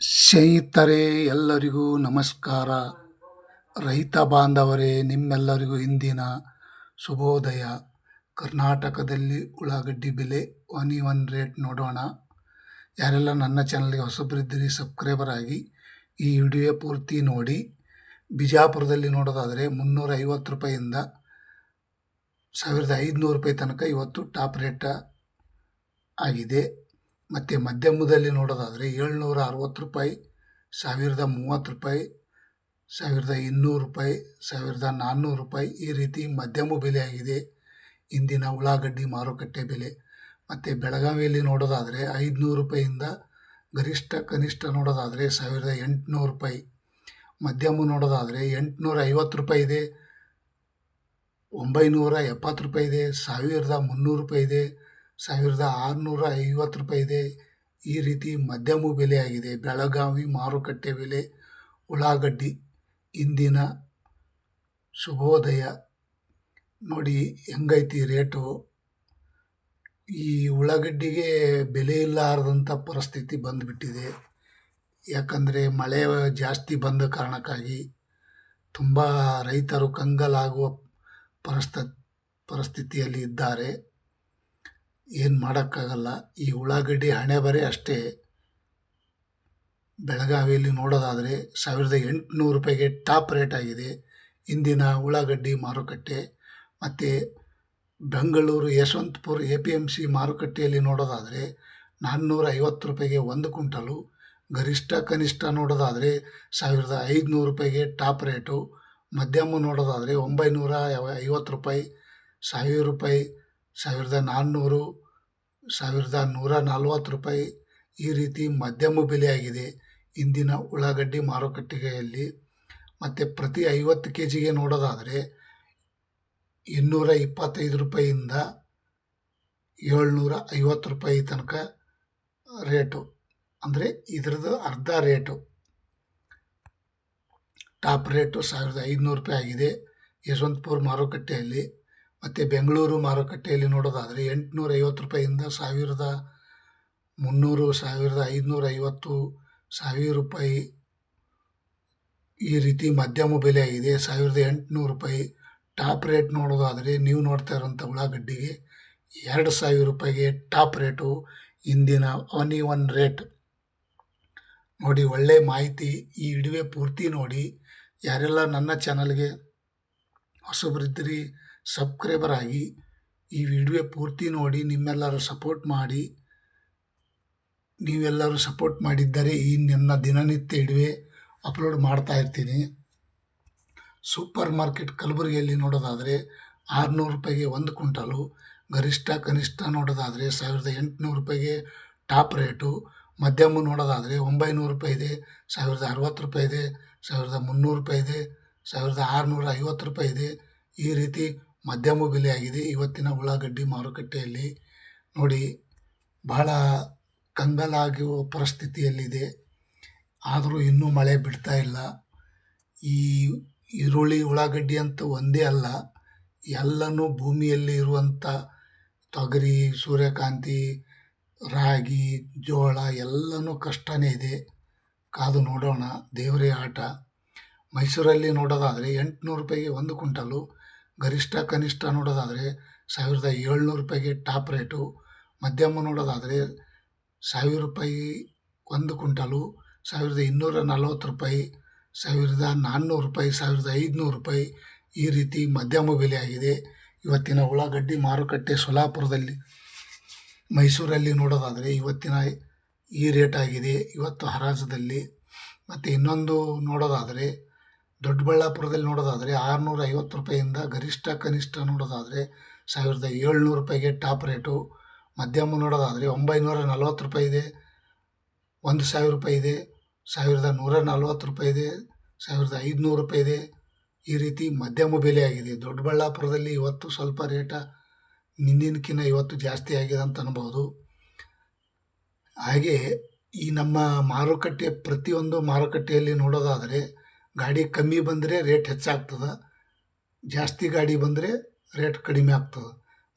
ಸ್ನೇಹಿತರೆ, ಎಲ್ಲರಿಗೂ ನಮಸ್ಕಾರ. ರೈತ ಬಾಂಧವರೇ, ನಿಮ್ಮೆಲ್ಲರಿಗೂ ಇಂದಿನ ಶುಭೋದಯ. ಕರ್ನಾಟಕದಲ್ಲಿ ಉಳ್ಳಾಗಡ್ಡಿ ಬೆಲೆ ಒನ್ ಇ ಒನ್ ರೇಟ್ ನೋಡೋಣ. ಯಾರೆಲ್ಲ ನನ್ನ ಚಾನಲ್ಗೆ ಹೊಸಬ್ರಿದ್ದೀರಿ, ಸಬ್ಸ್ಕ್ರೈಬರ್ ಆಗಿ ಈ ವಿಡಿಯೋ ಪೂರ್ತಿ ನೋಡಿ. ಬಿಜಾಪುರದಲ್ಲಿ ನೋಡೋದಾದರೆ ಮುನ್ನೂರ ಐವತ್ತು ರೂಪಾಯಿಂದ ಸಾವಿರದ ಐದುನೂರು ರೂಪಾಯಿ ತನಕ ಇವತ್ತು ಟಾಪ್ ರೇಟ ಆಗಿದೆ. ಮತ್ತು ಮಧ್ಯಮದಲ್ಲಿ ನೋಡೋದಾದರೆ ಏಳ್ನೂರ ಅರವತ್ತು ರೂಪಾಯಿ, ಸಾವಿರದ ಮೂವತ್ತು ರೂಪಾಯಿ, ಸಾವಿರದ ಇನ್ನೂರು ರೂಪಾಯಿ, ಸಾವಿರದ ನಾನ್ನೂರು ರೂಪಾಯಿ ಈ ರೀತಿ ಮಧ್ಯಮ ಬೆಲೆ ಆಗಿದೆ ಇಂದಿನ ಉಳ್ಳಾಗಡ್ಡಿ ಮಾರುಕಟ್ಟೆ ಬೆಲೆ. ಮತ್ತು ಬೆಳಗಾವಿಯಲ್ಲಿ ನೋಡೋದಾದರೆ ಐದುನೂರು ರೂಪಾಯಿಯಿಂದ ಗರಿಷ್ಠ ಕನಿಷ್ಠ ನೋಡೋದಾದರೆ ಸಾವಿರದ ಎಂಟುನೂರು ರೂಪಾಯಿ. ಮಧ್ಯಮ ನೋಡೋದಾದರೆ ಎಂಟುನೂರ ಐವತ್ತು ರೂಪಾಯಿ ಇದೆ, ಒಂಬೈನೂರ ಎಪ್ಪತ್ತು ರೂಪಾಯಿ ಇದೆ, ಸಾವಿರದ ಮುನ್ನೂರು ರೂಪಾಯಿ ಇದೆ. ಸಾವಿರದ ಆರುನೂರ ಐವತ್ತು ರೂಪಾಯಿ ಇದೆ ಈ ರೀತಿ ಮಧ್ಯಮ ಬೆಲೆ ಆಗಿದೆ ಬೆಳಗಾವಿ ಮಾರುಕಟ್ಟೆ ಬೆಲೆ ಉಳ್ಳಾಗಡ್ಡಿ ಇಂದಿನ ಶುಭೋದಯ. ನೋಡಿ ಹೆಂಗೈತಿ ರೇಟು. ಈ ಉಳ್ಳಾಗಡ್ಡಿಗೆ ಬೆಲೆ ಇಲ್ಲಾರದಂಥ ಪರಿಸ್ಥಿತಿ ಬಂದುಬಿಟ್ಟಿದೆ. ಯಾಕಂದರೆ ಮಳೆ ಜಾಸ್ತಿ ಬಂದ ಕಾರಣಕ್ಕಾಗಿ ತುಂಬ ರೈತರು ಕಂಗಾಲಾಗುವ ಪರಿಸ್ಥ ಪರಿಸ್ಥಿತಿಯಲ್ಲಿ ಇದ್ದಾರೆ. ಏನು ಮಾಡೋಕ್ಕಾಗಲ್ಲ. ಈ ಉಳ್ಳಾಗಡ್ಡಿ ಹಣೆ ಬರೆ ಅಷ್ಟೇ. ಬೆಳಗಾವಿಯಲ್ಲಿ ನೋಡೋದಾದರೆ ಸಾವಿರದ ಎಂಟುನೂರು ರೂಪಾಯಿಗೆ ಟಾಪ್ ರೇಟ್ ಆಗಿದೆ. ಇಂದಿನ ಉಳ್ಳಾಗಡ್ಡಿ ಮಾರುಕಟ್ಟೆ. ಮತ್ತು Bengaluru Yeshwantpur A P M C ಮಾರುಕಟ್ಟೆಯಲ್ಲಿ ನೋಡೋದಾದರೆ ನಾನ್ನೂರ ಐವತ್ತು ರೂಪಾಯಿಗೆ ಒಂದು ಕುಂಟಲು ಗರಿಷ್ಠ ಕನಿಷ್ಠ ನೋಡೋದಾದರೆ ಸಾವಿರದ ಐದುನೂರು ರೂಪಾಯಿಗೆ ಟಾಪ್ ರೇಟು. ಮಧ್ಯಮ ನೋಡೋದಾದರೆ ಒಂಬೈನೂರ ಐವತ್ತು ರೂಪಾಯಿ, ಸಾವಿರ ರೂಪಾಯಿ ಸಾವಿರದ ನಾನ್ನೂರು, ಸಾವಿರದ ನೂರ ನಲ್ವತ್ತು ರೂಪಾಯಿ ಈ ರೀತಿ ಮಧ್ಯಮ ಬೆಲೆಯಾಗಿದೆ ಇಂದಿನ ಉಳ್ಳಾಗಡ್ಡಿ ಮಾರುಕಟ್ಟೆಯಲ್ಲಿ. ಮತ್ತು ಪ್ರತಿ ಐವತ್ತು ಕೆ ಜಿಗೆ ನೋಡೋದಾದರೆ ಇನ್ನೂರ ಇಪ್ಪತ್ತೈದು ರೂಪಾಯಿಯಿಂದ ಏಳ್ನೂರ ಐವತ್ತು ರೂಪಾಯಿ ತನಕ ರೇಟು. ಅಂದರೆ ಇದರದ್ದು ಅರ್ಧ ರೇಟು. ಟಾಪ್ ರೇಟು ಸಾವಿರದ ಐದುನೂರು ರೂಪಾಯಿ ಆಗಿದೆ. ಯಶವಂತಪುರ ಮಾರುಕಟ್ಟೆಯಲ್ಲಿ ಮತ್ತು ಬೆಂಗಳೂರು ಮಾರುಕಟ್ಟೆಯಲ್ಲಿ ನೋಡೋದಾದರೆ ಎಂಟುನೂರ ಐವತ್ತು ರೂಪಾಯಿಂದ ಸಾವಿರದ ಮುನ್ನೂರು, ಸಾವಿರದ ಐದುನೂರ ಐವತ್ತು ಸಾವಿರ ರೂಪಾಯಿ ಈ ರೀತಿ ಮಧ್ಯಮ ಬೆಲೆ ಆಗಿದೆ. ಸಾವಿರದ ಎಂಟುನೂರು ರೂಪಾಯಿ ಟಾಪ್ ರೇಟ್ ನೋಡೋದಾದರೆ ನೀವು ನೋಡ್ತಾ ಇರೋಂಥ ಉಳ್ಳಾಗಡ್ಡಿಗೆ ಎರಡು ಸಾವಿರ ರೂಪಾಯಿಗೆ ಟಾಪ್ ರೇಟು ಇಂದಿನ ಒನ್ ಇ ಒನ್ ರೇಟ್. ನೋಡಿ, ಒಳ್ಳೆ ಮಾಹಿತಿ ಈ ಇಡುವೆ ಪೂರ್ತಿ ನೋಡಿ. ಯಾರೆಲ್ಲ ನನ್ನ ಚಾನಲ್ಗೆ ಹೊಸಬರಿದ್ದೀರಿ ಸಬ್ಸ್ಕ್ರೈಬರ್ ಆಗಿ ಈ ವಿಡಿಯೋ ಪೂರ್ತಿ ನೋಡಿ, ನಿಮ್ಮೆಲ್ಲರೂ ಸಪೋರ್ಟ್ ಮಾಡಿ. ನೀವೆಲ್ಲರೂ ಸಪೋರ್ಟ್ ಮಾಡಿದ್ದರೆ ಈ ನನ್ನ ದಿನನಿತ್ಯ ಇಡುವೆ ಅಪ್ಲೋಡ್ ಮಾಡ್ತಾ ಇರ್ತೀನಿ. ಸೂಪರ್ ಮಾರ್ಕೆಟ್ ಕಲಬುರಗಿಯಲ್ಲಿ ನೋಡೋದಾದರೆ ಆರುನೂರು ರೂಪಾಯಿಗೆ ಒಂದು ಕ್ವಿಂಟಲು, ಗರಿಷ್ಠ ಕನಿಷ್ಠ ನೋಡೋದಾದರೆ ಸಾವಿರದ ಎಂಟುನೂರು ರೂಪಾಯಿಗೆ ಟಾಪ್ ರೇಟು, ಮಧ್ಯಮ ನೋಡೋದಾದರೆ ಒಂಬೈನೂರು ರೂಪಾಯಿ ಇದೆ ಸಾವಿರದ ಅರವತ್ತು ರೂಪಾಯಿ ಇದೆ ಸಾವಿರದ ಮುನ್ನೂರು ರೂಪಾಯಿ ಇದೆ ಸಾವಿರದ ಆರುನೂರ ಐವತ್ತು ರೂಪಾಯಿ ಇದೆ ಈ ರೀತಿ ಮಧ್ಯಮ ಬೆಲೆಯಾಗಿದೆ ಇವತ್ತಿನ ಉಳ್ಳಾಗಡ್ಡಿ ಮಾರುಕಟ್ಟೆಯಲ್ಲಿ ನೋಡಿ ಬಹಳ ಕಂಗಾಲಾಗುವ ಪರಿಸ್ಥಿತಿಯಲ್ಲಿದೆ. ಆದರೂ ಇನ್ನೂ ಮಳೆ ಬಿಡ್ತಾ ಇಲ್ಲ. ಈ ಈರುಳ್ಳಿ, ಉಳ್ಳಾಗಡ್ಡಿ ಅಂತ ಒಂದೇ ಅಲ್ಲ. ಎಲ್ಲನೂ ಭೂಮಿಯಲ್ಲಿ ಇರುವಂಥ ತೊಗರಿ, ಸೂರ್ಯಕಾಂತಿ, ರಾಗಿ, ಜೋಳ ಎಲ್ಲನೂ ಕಷ್ಟನೇ ಇದೆ. ಕಾದು ನೋಡೋಣ. ದೇವರೇ ಆಟ. ಮೈಸೂರಲ್ಲಿ ನೋಡೋದಾದರೆ ಎಂಟುನೂರು ರೂಪಾಯಿಗೆ ಒಂದು ಕುಂಟಲು ಗರಿಷ್ಠ ಕನಿಷ್ಠ ನೋಡೋದಾದರೆ ಸಾವಿರದ ಏಳ್ನೂರು ರೂಪಾಯಿಗೆ ಟಾಪ್ ರೇಟು. ಮಧ್ಯಮ ನೋಡೋದಾದರೆ ಸಾವಿರ ರೂಪಾಯಿ ಒಂದು ಕುಂಟಲು ಸಾವಿರದ ಇನ್ನೂರ ನಲವತ್ತು ರೂಪಾಯಿ, ಸಾವಿರದ ನಾನ್ನೂರು ರೂಪಾಯಿ, ಸಾವಿರದ ಐದುನೂರು ರೂಪಾಯಿ ಈ ರೀತಿ ಮಧ್ಯಮ ಬೆಲೆ ಆಗಿದೆ ಇವತ್ತಿನ ಉಳ್ಳಾಗಡ್ಡಿ ಮಾರುಕಟ್ಟೆ ಸೊಲಾಪುರದಲ್ಲಿ, ಮೈಸೂರಲ್ಲಿ ನೋಡೋದಾದರೆ ಇವತ್ತಿನ ಈ ರೇಟ್ ಆಗಿದೆ. ಇವತ್ತು ಹರಾಜದಲ್ಲಿ. ಮತ್ತು ಇನ್ನೊಂದು ನೋಡೋದಾದರೆ ದೊಡ್ಡಬಳ್ಳಾಪುರದಲ್ಲಿ ನೋಡೋದಾದರೆ ಆರುನೂರ ಐವತ್ತು ರೂಪಾಯಿಂದ ಗರಿಷ್ಠ ಕನಿಷ್ಠ ನೋಡೋದಾದರೆ ಸಾವಿರದ ಏಳ್ನೂರು ರೂಪಾಯಿಗೆ ಟಾಪ್ ರೇಟು. ಮಧ್ಯಮ ನೋಡೋದಾದರೆ ಒಂಬೈನೂರ ನಲ್ವತ್ತು ರೂಪಾಯಿ ಇದೆ, ಒಂದು ಸಾವಿರ ರೂಪಾಯಿ ಇದೆ, ಸಾವಿರದ ನೂರ ನಲ್ವತ್ತು ರೂಪಾಯಿ ಇದೆ, ಸಾವಿರದ ಐದುನೂರು ರೂಪಾಯಿ ಇದೆ. ಈ ರೀತಿ ಮಧ್ಯಮ ಬೆಲೆ ಆಗಿದೆ. ದೊಡ್ಡಬಳ್ಳಾಪುರದಲ್ಲಿ ಇವತ್ತು ಸ್ವಲ್ಪ ರೇಟ ನಿನ್ನಿನಕಿನ್ನ ಇವತ್ತು ಜಾಸ್ತಿ ಆಗಿದೆ ಅಂತ ಅನ್ಬೋದು. ಹಾಗೆ ಈ ನಮ್ಮ ಮಾರುಕಟ್ಟೆ ಪ್ರತಿಯೊಂದು ಮಾರುಕಟ್ಟೆಯಲ್ಲಿ ನೋಡೋದಾದರೆ ಗಾಡಿ ಕಮ್ಮಿ ಬಂದರೆ ರೇಟ್ ಹೆಚ್ಚಾಗ್ತದೆ. ಜಾಸ್ತಿ ಗಾಡಿ ಬಂದರೆ ರೇಟ್ ಕಡಿಮೆ ಆಗ್ತದೆ.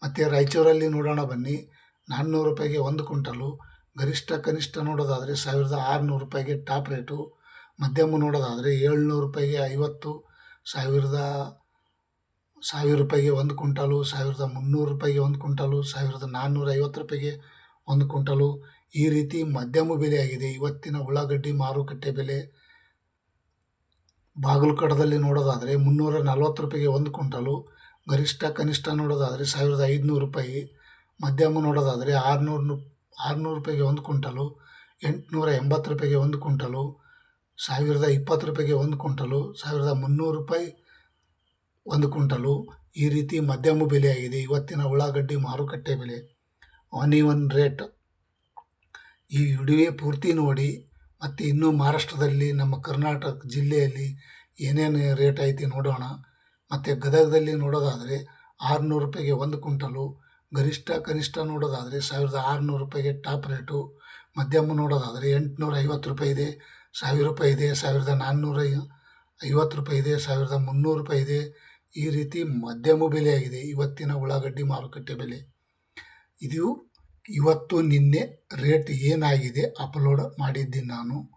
ಮತ್ತು ರಾಯಚೂರಲ್ಲಿ ನೋಡೋಣ ಬನ್ನಿ. ನಾನ್ನೂರು ರೂಪಾಯಿಗೆ ಒಂದು ಕ್ವಿಂಟಲು. ಗರಿಷ್ಠ ಕನಿಷ್ಠ ನೋಡೋದಾದರೆ ಸಾವಿರದ ಆರುನೂರು ರೂಪಾಯಿಗೆ ಟಾಪ್ ರೇಟು. ಮಧ್ಯಮ ನೋಡೋದಾದರೆ ಏಳ್ನೂರು ರೂಪಾಯಿಗೆ ಐವತ್ತು. ಸಾವಿರದ, ಸಾವಿರ ರೂಪಾಯಿಗೆ ಒಂದು ಕ್ವಿಂಟಲು. ಸಾವಿರದ ಮುನ್ನೂರು ರೂಪಾಯಿಗೆ ಒಂದು ಕ್ವಿಂಟಲು. ಸಾವಿರದ ನಾನ್ನೂರ ಐವತ್ತು ರೂಪಾಯಿಗೆ ಒಂದು ಕ್ವಿಂಟಲು. ಈ ರೀತಿ ಮಧ್ಯಮ ಬೆಲೆ ಆಗಿದೆ ಇವತ್ತಿನ ಉಳ್ಳಾಗಡ್ಡಿ ಮಾರುಕಟ್ಟೆ ಬೆಲೆ ಬಾಗಲಕೋಟದಲ್ಲಿ ನೋಡೋದಾದರೆ ಮುನ್ನೂರ ನಲ್ವತ್ತು ರೂಪಾಯಿಗೆ ಒಂದು ಕ್ವಿಂಟಲು, ಗರಿಷ್ಠ ಕನಿಷ್ಠ ನೋಡೋದಾದರೆ ಸಾವಿರದ ಐದುನೂರು ರೂಪಾಯಿ, ಮಧ್ಯಮ ನೋಡೋದಾದರೆ ಆರುನೂರು ಆರುನೂರು ರೂಪಾಯಿಗೆ ಒಂದು ಕ್ವಿಂಟಲು, ಎಂಟುನೂರ ಎಂಬತ್ತು ರೂಪಾಯಿಗೆ ಒಂದು ಕ್ವಿಂಟಲು, ಸಾವಿರದ ಇಪ್ಪತ್ತು ರೂಪಾಯಿಗೆ ಒಂದು ಕ್ವಿಂಟಲು, ಸಾವಿರದ ಮುನ್ನೂರು ರೂಪಾಯಿ ಒಂದು ಕ್ವಿಂಟಲು. ಈ ರೀತಿ ಮಧ್ಯಮ ಬೆಲೆಯಾಗಿದೆ. ಇವತ್ತಿನ ಉಳ್ಳಾಗಡ್ಡಿ ಮಾರುಕಟ್ಟೆ ಬೆಲೆ. One one rate. ಈ ವಿಡಿಯೋ ಪೂರ್ತಿ ನೋಡಿ. ಮತ್ತು ಇನ್ನೂ ಮಹಾರಾಷ್ಟ್ರದಲ್ಲಿ, ನಮ್ಮ ಕರ್ನಾಟಕ ಜಿಲ್ಲೆಯಲ್ಲಿ ಏನೇನು ರೇಟ್ ಐತಿ ನೋಡೋಣ. ಮತ್ತು ಗದಗದಲ್ಲಿ ನೋಡೋದಾದರೆ ಆರುನೂರು ರೂಪಾಯಿಗೆ ಒಂದು ಕುಂಟಲು ಗರಿಷ್ಠ ಕನಿಷ್ಠ ನೋಡೋದಾದರೆ ಸಾವಿರದ ಆರುನೂರು ರೂಪಾಯಿಗೆ ಟಾಪ್ ರೇಟು. ಮಧ್ಯಮ ನೋಡೋದಾದರೆ ಎಂಟುನೂರ ಐವತ್ತು ರೂಪಾಯಿ ಇದೆ, ಸಾವಿರ ರೂಪಾಯಿ ಇದೆ, ಸಾವಿರದ ನಾನ್ನೂರ ಐವತ್ತು ರೂಪಾಯಿ ಇದೆ, ಸಾವಿರದ ಮುನ್ನೂರು ರೂಪಾಯಿ ಇದೆ. ಈ ರೀತಿ ಮಧ್ಯಮ ಬೆಲೆಯಾಗಿದೆ ಇವತ್ತಿನ ಉಳ್ಳಾಗಡ್ಡಿ ಮಾರುಕಟ್ಟೆ ಬೆಲೆ. ಇದು ಇವತ್ತು ನಿನ್ನೆ ರೇಟ್ ಏನಾಗಿದೆ ಅಪ್ಲೋಡ್ ಮಾಡಿದ್ದೀನಿ ನಾನು.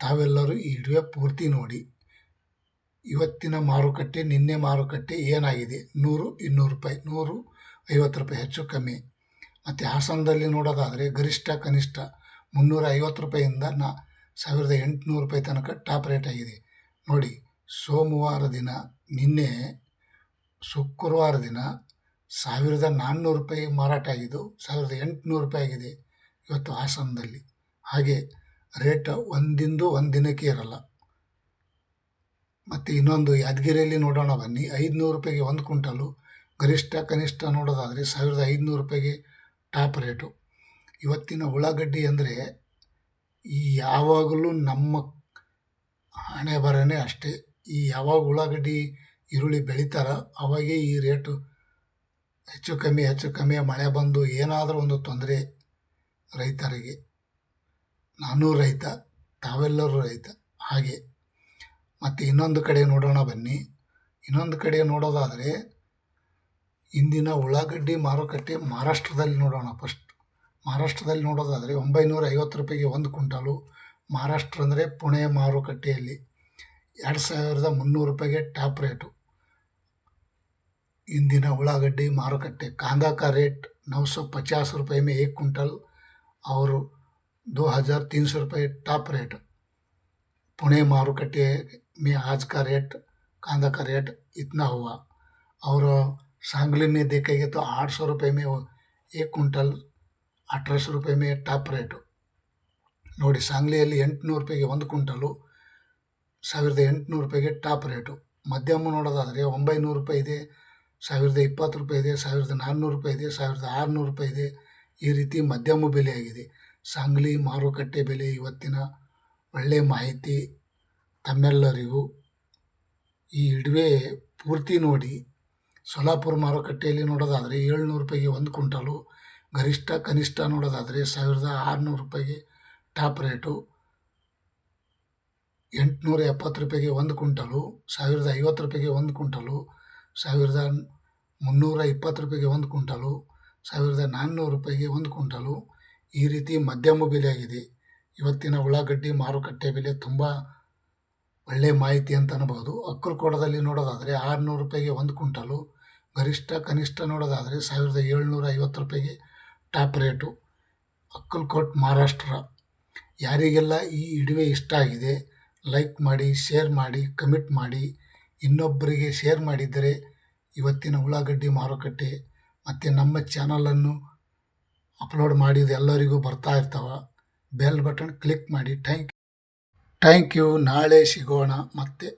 ತಾವೆಲ್ಲರೂ ಈ ವಿಡಿಯೋ ಪೂರ್ತಿ ನೋಡಿ. ಇವತ್ತಿನ ಮಾರುಕಟ್ಟೆ, ನಿನ್ನೆ ಮಾರುಕಟ್ಟೆ ಏನಾಗಿದೆ? ನೂರು, ಇನ್ನೂರು ರೂಪಾಯಿ, ನೂರು, ಐವತ್ತು ರೂಪಾಯಿ ಹೆಚ್ಚು, ಕಮ್ಮಿ. ಮತ್ತು ಹಾಸನದಲ್ಲಿ ನೋಡೋದಾದರೆ ಗರಿಷ್ಠ, ಕನಿಷ್ಠ ಮುನ್ನೂರ ಐವತ್ತು ರೂಪಾಯಿಯಿಂದ ನಾ ಸಾವಿರದ ಎಂಟುನೂರು ರೂಪಾಯಿ ತನಕ ಟಾಪ್ ರೇಟ್ ಆಗಿದೆ. ನೋಡಿ, ಸೋಮವಾರ ದಿನ, ನಿನ್ನೆ ಶುಕ್ರವಾರ ದಿನ ಸಾವಿರದ ನಾನ್ನೂರು ರೂಪಾಯಿ ಮಾರಾಟ ಆಗಿದ್ದು ಸಾವಿರದ ಎಂಟುನೂರು ರೂಪಾಯಿ ಆಗಿದೆ ಇವತ್ತು ಹಾಸನದಲ್ಲಿ. ಹಾಗೆ ರೇಟ್ ಒಂದಿಂದು ಒಂದು ದಿನಕ್ಕೆ ಇರಲ್ಲ ಮತ್ತು ಇನ್ನೊಂದು ಯಾದಗಿರಿಯಲ್ಲಿ ನೋಡೋಣ ಬನ್ನಿ. ಐದುನೂರು ರೂಪಾಯಿಗೆ ಒಂದು ಕ್ವಿಂಟಲು. ಗರಿಷ್ಠ ಕನಿಷ್ಠ ನೋಡೋದಾದರೆ ಸಾವಿರದ ಐದುನೂರು ರೂಪಾಯಿಗೆ ಟಾಪ್ ರೇಟು. ಇವತ್ತಿನ ಉಳ್ಳಾಗಡ್ಡಿ ಅಂದರೆ ಈ ಯಾವಾಗಲೂ ನಮ್ಮ ಹಣೆ ಬರನೇ ಅಷ್ಟೇ. ಈ ಯಾವಾಗ ಉಳ್ಳಾಗಡ್ಡಿ ಈರುಳ್ಳಿ ಬೆಳಿತಾರ ಅವಾಗೇ ಈ ರೇಟು ಹೆಚ್ಚು ಕಮ್ಮಿ ಹೆಚ್ಚು ಕಮ್ಮಿ ಮಳೆ ಬಂದು ಏನಾದರೂ ಒಂದು ತೊಂದರೆ ರೈತರಿಗೆ. ನಾನು ರೈತ, ತಾವೆಲ್ಲರೂ ರೈತ. ಹಾಗೆ. ಮತ್ತು ಇನ್ನೊಂದು ಕಡೆ ನೋಡೋಣ ಬನ್ನಿ. ಇನ್ನೊಂದು ಕಡೆ ನೋಡೋದಾದರೆ ಇಂದಿನ ಉಳ್ಳಾಗಡ್ಡಿ ಮಾರುಕಟ್ಟೆ ಮಹಾರಾಷ್ಟ್ರದಲ್ಲಿ ನೋಡೋಣ ಫಸ್ಟ್ ಮಹಾರಾಷ್ಟ್ರದಲ್ಲಿ ನೋಡೋದಾದರೆ ಒಂಬೈನೂರ ಐವತ್ತು ರೂಪಾಯಿಗೆ ಒಂದು ಕ್ವಿಂಟಾಲು. ಮಹಾರಾಷ್ಟ್ರ ಅಂದರೆ ಪುಣೆ ಮಾರುಕಟ್ಟೆಯಲ್ಲಿ. ಎರಡು ಸಾವಿರದ ಮುನ್ನೂರು ರೂಪಾಯಿಗೆ ಟಾಪ್ ರೇಟು ಇಂದಿನ ಉಳ್ಳಾಗಡ್ಡಿ ಮಾರುಕಟ್ಟೆ कांदा का रेट नौ सौ पचास रुपये में एक कुंटल और दो हज़ार तीन सौ रुपये टॉप रेट पुणे मारुकट्टे में आज का रेट कांदा का रेट इतना हुआ और सांगली में देखेंगे तो आठ सौ रुपये में वो एक कुंटल अठारह सौ रुपये में ಟಾಪ್ ರೇಟು ನೋಡಿ ಸಾಂಗ್ಲಿಯಲ್ಲಿ ಎಂಟುನೂರು ರೂಪಾಯಿಗೆ ಒಂದು ಕ್ವಿಂಟಲು ಸಾವಿರದ ಎಂಟುನೂರು ರೂಪಾಯಿಗೆ ಟಾಪ್ ರೇಟು ಮಧ್ಯಮ ನೋಡೋದಾದರೆ ಒಂಬೈನೂರು ರೂಪಾಯಿ ಇದೆ ಸಾವಿರದ ಇಪ್ಪತ್ತು ರೂಪಾಯಿ ಇದೆ, ಸಾವಿರದ ನಾನ್ನೂರು ರೂಪಾಯಿ ಇದೆ, ಸಾವಿರದ ಆರುನೂರು ರೂಪಾಯಿ ಇದೆ. ಈ ರೀತಿ ಮಧ್ಯಮ ಬೆಲೆಯಾಗಿದೆ. ಸಾಂಗ್ಲಿ ಮಾರುಕಟ್ಟೆ ಬೆಲೆ ಇವತ್ತಿನ ಒಳ್ಳೆಯ ಮಾಹಿತಿ ತಮ್ಮೆಲ್ಲರಿಗೂ. ಈ ಇಡುವೆ ಪೂರ್ತಿ ನೋಡಿ, ಸೊಲಾಪುರ ಮಾರುಕಟ್ಟೆಯಲ್ಲಿ ನೋಡೋದಾದರೆ ಏಳ್ನೂರು ರೂಪಾಯಿಗೆ ಒಂದು ಕ್ವಿಂಟಲು, ಗರಿಷ್ಠ ಕನಿಷ್ಠ ನೋಡೋದಾದರೆ ಸಾವಿರದ ಆರುನೂರು ರೂಪಾಯಿಗೆ ಟಾಪ್ ರೇಟು, ಎಂಟುನೂರ ಎಪ್ಪತ್ತು ರೂಪಾಯಿಗೆ ಒಂದು ಕ್ವಿಂಟಲು, ಸಾವಿರದ ಐವತ್ತು ರೂಪಾಯಿಗೆ ಒಂದು ಕ್ವಿಂಟಲು ಸಾವಿರದ ಮುನ್ನೂರ ಇಪ್ಪತ್ತು ರೂಪಾಯಿಗೆ ಒಂದು ಕ್ವಿಂಟಲು, ಸಾವಿರದ ನಾನ್ನೂರು ರೂಪಾಯಿಗೆ ಒಂದು ಕ್ವಿಂಟಲು. ಈ ರೀತಿ ಮಧ್ಯಮ ಬೆಲೆಯಾಗಿದೆ. ಇವತ್ತಿನ ಉಳ್ಳಾಗಡ್ಡಿ ಮಾರುಕಟ್ಟೆ ಬೆಲೆ ತುಂಬ ಒಳ್ಳೆಯ ಮಾಹಿತಿ ಅಂತ ಅನ್ಬೋದು. ಅಕ್ಕಲ್ಕೋಟದಲ್ಲಿ ನೋಡೋದಾದರೆ ಆರುನೂರು ರೂಪಾಯಿಗೆ ಒಂದು ಕ್ವಿಂಟಲು, ಗರಿಷ್ಠ ಕನಿಷ್ಠ ನೋಡೋದಾದರೆ ಸಾವಿರದ ಏಳ್ನೂರ ಐವತ್ತು ರೂಪಾಯಿಗೆ ಟಾಪ್ ರೇಟು. ಅಕ್ಕಲ್ಕೋಟ್, ಮಹಾರಾಷ್ಟ್ರ. ಯಾರಿಗೆಲ್ಲ ಈ ಇಡುವೆ ಇಷ್ಟ ಆಗಿದೆ, ಲೈಕ್ ಮಾಡಿ, ಶೇರ್ ಮಾಡಿ, ಕಮೆಂಟ್ ಮಾಡಿ. ಇನ್ನೊಬ್ಬರಿಗೆ ಶೇರ್ ಮಾಡಿದರೆ ಇವತ್ತಿನ ಉಳ್ಳಾಗಡ್ಡಿ ಮಾರುಕಟ್ಟೆ ಮತ್ತು ನಮ್ಮ ಚಾನಲನ್ನು ಅಪ್ಲೋಡ್ ಮಾಡಿದ ಎಲ್ಲರಿಗೂ ಬರ್ತಾ ಇರ್ತಾವೆ. ಬೆಲ್ ಬಟನ್ ಕ್ಲಿಕ್ ಮಾಡಿ. ಥ್ಯಾಂಕ್ ಥ್ಯಾಂಕ್ ಯು ನಾಳೆ ಸಿಗೋಣ. ಮತ್ತೆ